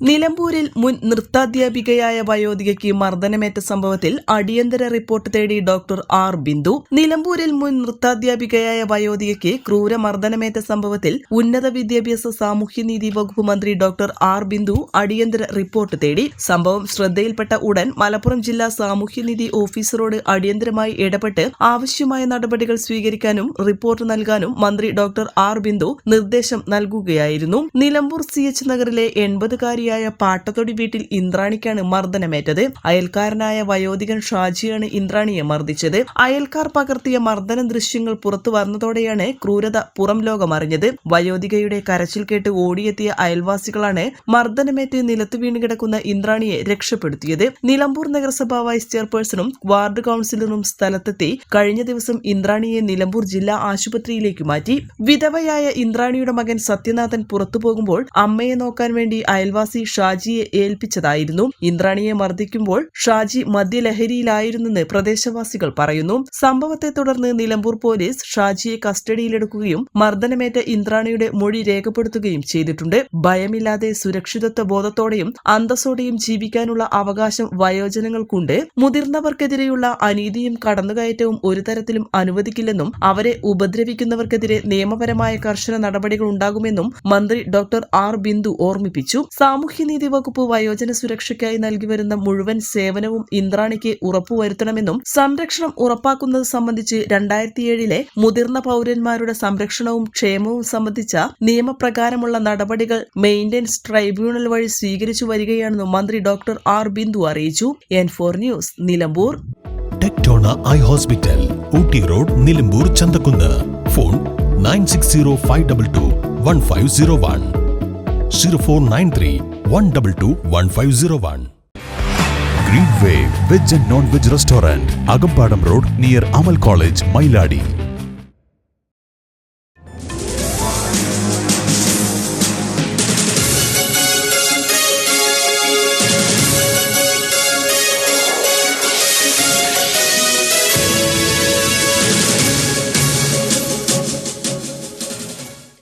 നിലമ്പൂരിൽ മുൻ നൃത്താധ്യാപികയായ വയോധികയ്ക്ക് മർദ്ദനമേറ്റ സംഭവത്തിൽ അടിയന്തര റിപ്പോർട്ട് തേടി ഡോക്ടർ ആർ ബിന്ദു. നിലമ്പൂരിൽ മുൻ നൃത്താധ്യാപികയായ വയോധികയ്ക്ക് ക്രൂരമർദ്ദനമേറ്റ സംഭവത്തിൽ ഉന്നത വിദ്യാഭ്യാസ സാമൂഹ്യനീതി വകുപ്പ് മന്ത്രി ഡോക്ടർ ആർ ബിന്ദു അടിയന്തര റിപ്പോർട്ട് തേടി. സംഭവം ശ്രദ്ധയിൽപ്പെട്ട ഉടൻ മലപ്പുറം ജില്ലാ സാമൂഹ്യനീതി ഓഫീസറോട് അടിയന്തരമായി ഇടപെട്ട് ആവശ്യമായ നടപടികൾ സ്വീകരിക്കാനും റിപ്പോർട്ട് നൽകാനും മന്ത്രി ഡോക്ടർ ആർ ബിന്ദു നിർദ്ദേശം നൽകുകയായിരുന്നു. നിലമ്പൂർ സി എച്ച് നഗറിലെ എൺപതുകാരിയായ പാട്ടത്തൊടി വീട്ടിൽ ഇന്ദ്രാണിക്കാണ് മർദ്ദനമേറ്റത്. അയൽക്കാരനായ വയോധികൻ ഷാജിയാണ് ഇന്ദ്രാണിയെ മർദ്ദിച്ചത്. അയൽക്കാർ പകർത്തിയ മർദ്ദന ദൃശ്യങ്ങൾ പുറത്തു വന്നതോടെയാണ് ക്രൂരത പുറം ലോകമറിഞ്ഞത് വയോധികയുടെ കരച്ചിൽ കേട്ട് ഓടിയെത്തിയ അയൽവാസികളാണ് മർദ്ദനമേറ്റ് നിലത്ത് വീണ് കിടക്കുന്ന ഇന്ദ്രാണിയെ രക്ഷപ്പെടുത്തിയത്. നിലമ്പൂർ നഗരസഭ വൈസ് ചെയർപേഴ്സണും വാർഡ് കൌൺസിലറും സ്ഥലത്തെത്തി കഴിഞ്ഞ ദിവസം ഇന്ദ്രാണിയെ നിലമ്പൂർ ജില്ലാ ആശുപത്രിയിലേക്ക് മാറ്റി. വിധവയായ ഇന്ദ്രാണിയുടെ മകൻ സത്യനാഥൻ പുറത്തു പോകുമ്പോൾ അമ്മയെ നോക്കാൻ വേണ്ടി അയൽവാസി ഷാജിയെ ഏൽപ്പിച്ചതായിരുന്നു. ഇന്ദ്രാണിയെ മർദ്ദിക്കുമ്പോൾ ഷാജി മദ്യലഹരിയിലായിരുന്നെന്ന് പ്രദേശവാസികൾ പറയുന്നു. സംഭവത്തെ തുടർന്ന് നിലമ്പൂർ പോലീസ് ഷാജിയെ കസ്റ്റഡിയിലെടുക്കുകയും മർദ്ദനമേറ്റ ഇന്ദ്രാണിയുടെ മൊഴി രേഖപ്പെടുത്തുകയും ചെയ്തിട്ടുണ്ട്. ഭയമില്ലാതെ സുരക്ഷിതത്വ ബോധത്തോടെയും അന്തസ്സോടെയും ജീവിക്കാനുള്ള അവകാശം വയോജനങ്ങൾക്കുണ്ട്. മുതിർന്നവർക്കെതിരെയുള്ള അനീതിയും കടന്നുകയറ്റവും ഒരു തരത്തിലും അനുവദിക്കില്ലെന്നും അവരെ ഉപദ്രവിക്കുന്നവർക്കെതിരെ നിയമപരമായ കർശന നടപടികൾ ഉണ്ടാകുമെന്നും മന്ത്രി ഡോക്ടർ ആർ ബിന്ദു ഓർമ്മിപ്പിച്ചു. സാമൂഹ്യനീതി വകുപ്പ് വയോജന സുരക്ഷയ്ക്കായി നൽകി വരുന്ന മുഴുവൻ സേവനവും ഇന്ദ്രാണിക്ക് ഉറപ്പുവരുത്തണമെന്നും സംരക്ഷണം ഉറപ്പാക്കുന്നത് സംബന്ധിച്ച് രണ്ടായിരത്തിയേഴിലെ മുതിർന്ന പൗരന്മാരുടെ സംരക്ഷണവും ക്ഷേമവും സംബന്ധിച്ച നിയമപ്രകാരമുള്ള നടപടികൾ മെയിന്റനൻസ് ട്രൈബ്യൂണൽ വഴി സ്വീകരിച്ചു വരികയാണെന്നും മന്ത്രി ഡോക്ടർ ആർ ബിന്ദു അറിയിച്ചു. N four news Nilambur. I hospital Ooty road Nilambur Chanthakkunnu. Phone nine six zero five double two one five zero one zero four nine three one double two one five zero one green way veg and non veg restaurant Akampadam road near Amal college Mailadi